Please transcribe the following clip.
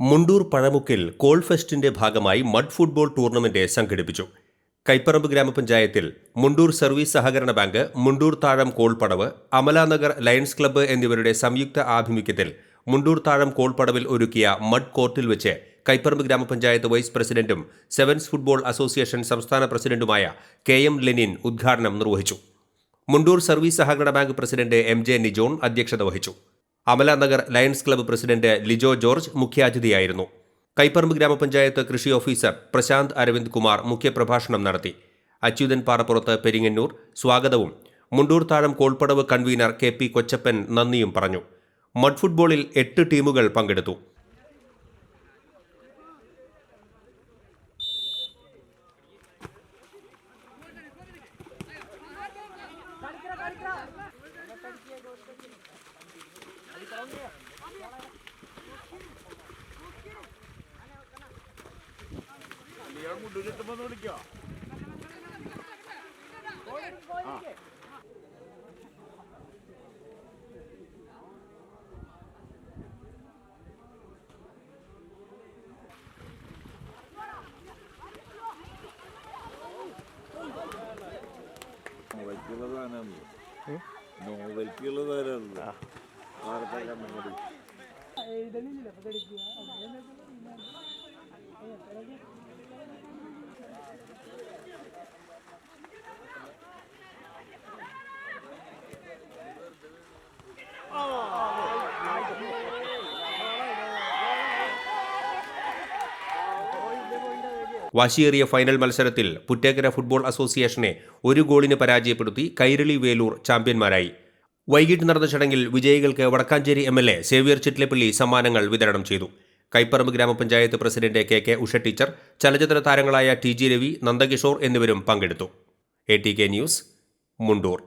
Mundur പഴമുക്കിൽ call ഫെസ്റ്റിന്റെ ഭാഗമായി mud football tournament സംഘടിപ്പിച്ചു. കൈപ്പറമ്പ് ഗ്രാമപഞ്ചായത്തിൽ മുണ്ടൂർ സർവീസ് സഹകരണ ബാങ്ക് മുണ്ടൂർ താഴം കോൾപടവ് അമലാനഗർ ലയൺസ് ക്ലബ്ബ് എന്നിവരുടെ സംയുക്ത ആഭിമുഖ്യത്തിൽ മുണ്ടൂർ താഴം കോൾപടവിൽ ഒരുക്കിയ മഡ് കോർട്ടിൽ വെച്ച് കൈപ്പറമ്പ് ഗ്രാമപഞ്ചായത്ത് വൈസ് പ്രസിഡന്റും സെവൻസ് ഫുട്ബോൾ അസോസിയേഷൻ സംസ്ഥാന പ്രസിഡന്റുമായ കെ എം ലെനിൻ ഉദ്ഘാടനം നിർവഹിച്ചു. മുണ്ടൂർ സർവീസ് സഹകരണ bank president M J Nijon അധ്യക്ഷത വഹിച്ചു. Amalanagar Lions club president Lijo George മുഖ്യാതിഥിയായിരുന്നു. Kaiparambu ഗ്രാമപഞ്ചായത്ത് കൃഷി ഓഫീസർ പ്രശാന്ത് അരവിന്ദ് കുമാർ മുഖ്യപ്രഭാഷണം നടത്തി. അച്യുതൻ പാറപ്പുറത്ത് പെരിങ്ങന്നൂർ സ്വാഗതവും. മുണ്ടൂർ താഴം കോൾപ്പടവ് കൺവീനർ കെ പി കൊച്ചപ്പൻ നന്ദിയും പറഞ്ഞു. മഡ് ഫുട്ബോളിൽ എട്ട് ടീമുകൾ പങ്കെടുത്തു. നോവൽക്കുള്ളതാണല്ലോ നോവൽക്കുള്ളതാണല്ലോ വാർത്താ കണ്ണുകൂടി വാശിയേറിയ ഫൈനൽ മത്സരത്തിൽ പുറ്റേക്കര ഫുട്ബോൾ അസോസിയേഷനെ ഒരു ഗോളിന് പരാജയപ്പെടുത്തി കൈരളി വേലൂർ ചാമ്പ്യന്മാരായി. വൈകിട്ട് നടന്ന ചടങ്ങിൽ വിജയികൾക്ക് Vadakkanchery M L A Xavier Chittilappally സമ്മാനങ്ങൾ വിതരണം ചെയ്തു. കൈപ്പറമ്പ് ഗ്രാമപഞ്ചായത്ത് president K K Usha teacher ചലച്ചിത്ര താരങ്ങളായ ടി ജി രവി നന്ദകിഷോർ എന്നിവരും പങ്കെടുത്തു. A T K news Mundur.